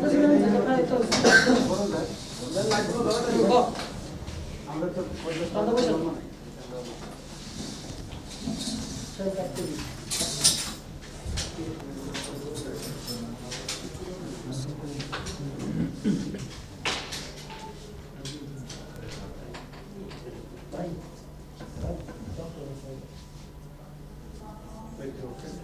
私が戦いと Thank you.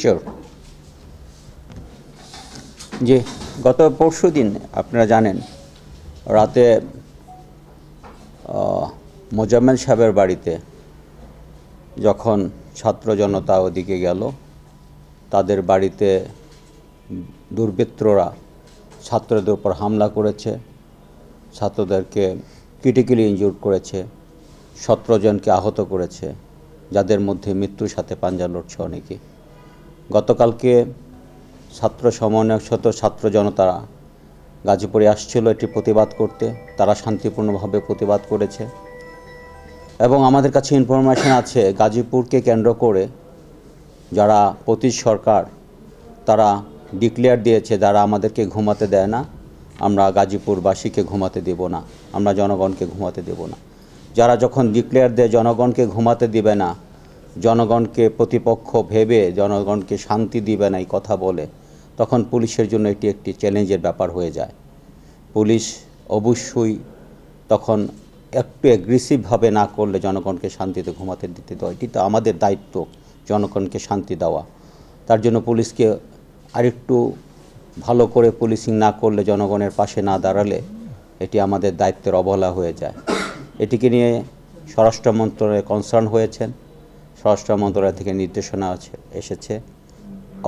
Sure জি, গত পরশু দিন আপনারা জানেন, রাতে মোজাম্মেল সাহেবের বাড়িতে যখন ছাত্র জনতা ওদিকে গেল, তাদের বাড়িতে দুর্বৃত্তরা ছাত্রদের উপর হামলা করেছে, ছাত্রদেরকে ক্রিটিক্যালি ইনজুর করেছে, সতেরো জনকে আহত করেছে। যাদের মধ্যে মৃত্যুর সাথে পাঞ্জা লড়ছে অনেকে। গতকালকে ছাত্র সমন্বয়ক শত ছাত্র জনতারা গাজীপুরে আসছিল এটি প্রতিবাদ করতে। তারা শান্তিপূর্ণভাবে প্রতিবাদ করেছে। এবং আমাদের কাছে ইনফরমেশন আছে, গাজীপুরকে কেন্দ্র করে যারা প্রতি সরকার, তারা ডিক্লেয়ার দিয়েছে, যারা আমাদেরকে ঘুমাতে দেয় না, আমরা গাজীপুরবাসীকে ঘুমাতে দেব না, আমরা জনগণকে ঘুমাতে দেব না। যারা যখন ডিক্লেয়ার দেয়, জনগণকে ঘুমাতে দিবে না, জনগণকে প্রতিপক্ষ ভেবে, জনগণকে শান্তি দিবে না এই কথা বলে, তখন পুলিশের জন্য এটি একটি চ্যালেঞ্জের ব্যাপার হয়ে যায়। পুলিশ অবশ্যই তখন একটু অ্যাগ্রেসিভভাবে না করলে জনগণকে শান্তিতে ঘুমাতে দিতে দেওয়া এটি তো আমাদের দায়িত্ব, জনগণকে শান্তি দেওয়া। তার জন্য পুলিশকে আরেকটু ভালো করে পুলিশিং না করলে, জনগণের পাশে না দাঁড়ালে, এটি আমাদের দায়িত্বের অবহেলা হয়ে যায়। এটিকে নিয়ে স্বরাষ্ট্র মন্ত্রণালয়ে কনসার্ন হয়েছেন। স্বরাষ্ট্র মন্ত্রণালয় থেকে নির্দেশনা আছে, এসেছে।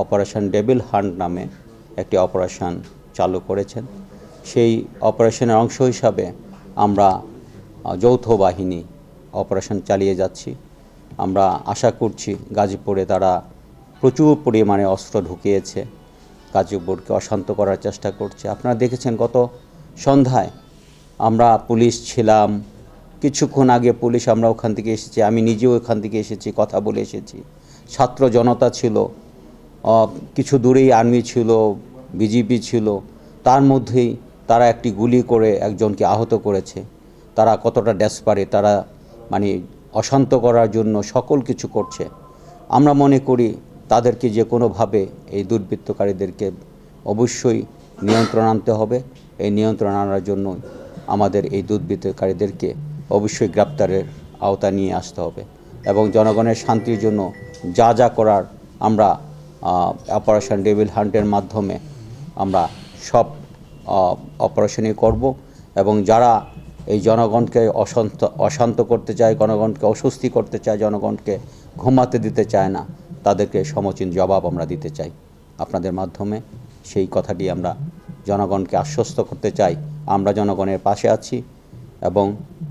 অপারেশন ডেবিল হান্ট নামে একটি অপারেশন চালু করেছেন। সেই অপারেশনের অংশ হিসাবে আমরা যৌথ বাহিনী অপারেশন চালিয়ে যাচ্ছি। আমরা আশা করছি গাজীপুরে তারা প্রচুর পরিমাণে অস্ত্র ঢুকিয়েছে। গাজীপুরকে অশান্ত করার চেষ্টা করছে। আপনারা দেখেছেন গত সন্ধ্যায় আমরা পুলিশ ছিলাম কিছুক্ষণ আগে পুলিশ আমরা ওখান থেকে এসেছি, আমি নিজেও ওখান থেকে এসেছি, কথা বলে এসেছি। ছাত্র জনতা ছিল কিছু দূরেই আর্মি ছিল বিজেপি ছিল, তার মধ্যেই তারা একটি গুলি করে একজনকে আহত করেছে। তারা কতটা ড্যাসপারে তারা মানে অশান্ত করার জন্য সকল কিছু করছে। আমরা মনে করি তাদেরকে যে কোনোভাবে এই দুর্বৃত্তকারীদেরকে অবশ্যই নিয়ন্ত্রণ আনতে হবে। এই নিয়ন্ত্রণ আনার জন্য আমাদের এই দুর্বৃত্তকারীদেরকে অবশ্যই গ্রেপ্তারের আওতা নিয়ে আসতে হবে এবং জনগণের শান্তির জন্য যা যা করার আমরা অপারেশন ডেভিল হান্টের মাধ্যমে আমরা সব অপারেশনই করব এবং যারা এই জনগণকে অশান্ত অশান্ত করতে চায়, জনগণকে অস্বস্তি করতে চায়, জনগণকে ঘুমাতে দিতে চায় না, তাদেরকে সমচীন জবাব আমরা দিতে চাই। আপনাদের মাধ্যমে সেই কথাটি আমরা জনগণকে আশ্বস্ত করতে চাই। আমরা জনগণের পাশে আছি এবং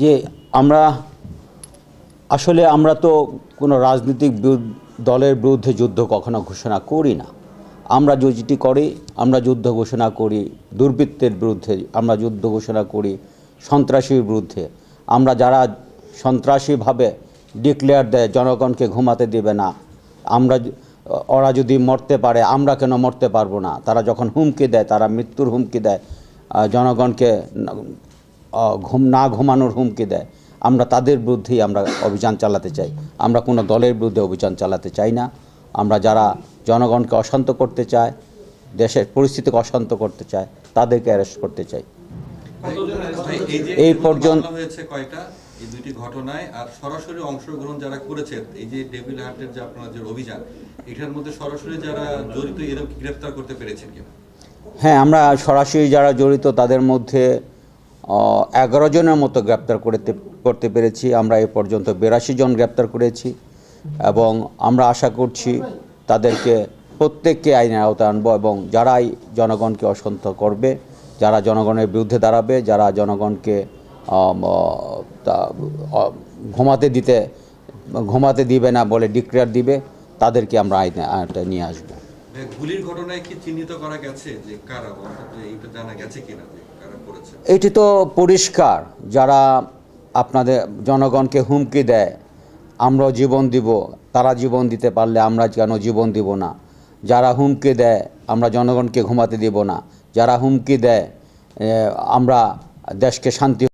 যে আমরা, আসলে আমরা তো কোনো রাজনৈতিক দলের বিরুদ্ধে যুদ্ধ কখনো ঘোষণা করি না। আমরা যেটি করি, আমরা যুদ্ধ ঘোষণা করি, দুর্বৃত্তের বিরুদ্ধে আমরা যুদ্ধ ঘোষণা করি, সন্ত্রাসীর বিরুদ্ধে। আমরা যারা সন্ত্রাসীভাবে ডিক্লেয়ার দেয়, জনগণকে ঘুমাতে দেবে না, আমরা ওরা যদি মরতে পারে, আমরা কেন মরতে পারব না? তারা যখন হুমকি দেয়, তারা মৃত্যুর হুমকি দেয় জনগণকে ঘুম না ঘুমানোর হুমকি দেয়। আমরা তাদের বিরুদ্ধেই আমরা অভিযান চালাতে চাই। আমরা কোনো দলের বিরুদ্ধে অভিযান চালাতে চাই না। আমরা যারা জনগণকে অশান্ত করতে চায় দেশের পরিস্থিতিকে অশান্ত করতে চায় তাদেরকে অ্যারেস্ট করতে চাই। এই যে এই পর্যন্ত- হয়েছে কয়টা? এই দুইটি ঘটনায় আর সরাসরি অংশগ্রহণ যারা করেছে এই যে ডেভিল হান্টের যে আপনার যে অভিযান এটার মধ্যে সরাসরি যারা জড়িত এরকম গ্রেফতার করতে পেরেছেন কিনা? হ্যাঁ আমরা সরাসরি যারা জড়িত তাদের মধ্যে এগারো জনের মতো গ্রেপ্তার করতে করতে পেরেছি। আমরা এ পর্যন্ত বিরাশি জন গ্রেপ্তার করেছি এবং আমরা আশা করছি তাদেরকে প্রত্যেককে আইনের আওতায় আনব এবং যারাই জনগণকে অসন্ত করবে, যারা জনগণের বিরুদ্ধে দাঁড়াবে, যারা জনগণকে ঘুমাতে দিতে, ঘুমাতে দিবে না বলে ডিক্লেয়ার দিবে, তাদেরকে আমরা আইনে নিয়ে আসব। গুলির ঘটনায় কি চিহ্নিত করা গেছে যে কারা? জানা গেছে কিনা? এটি তো পরিষ্কার, যারা আপনাদের জনগণকে হুমকি দেয়, আমরাও জীবন দিব, তারা জীবন দিতে পারলে আমরা কেন জীবন দিব না? যারা হুমকি দেয়, আমরা জনগণকে ঘুমাতে দিব না। যারা হুমকি দেয় আমরা দেশকে শান্তি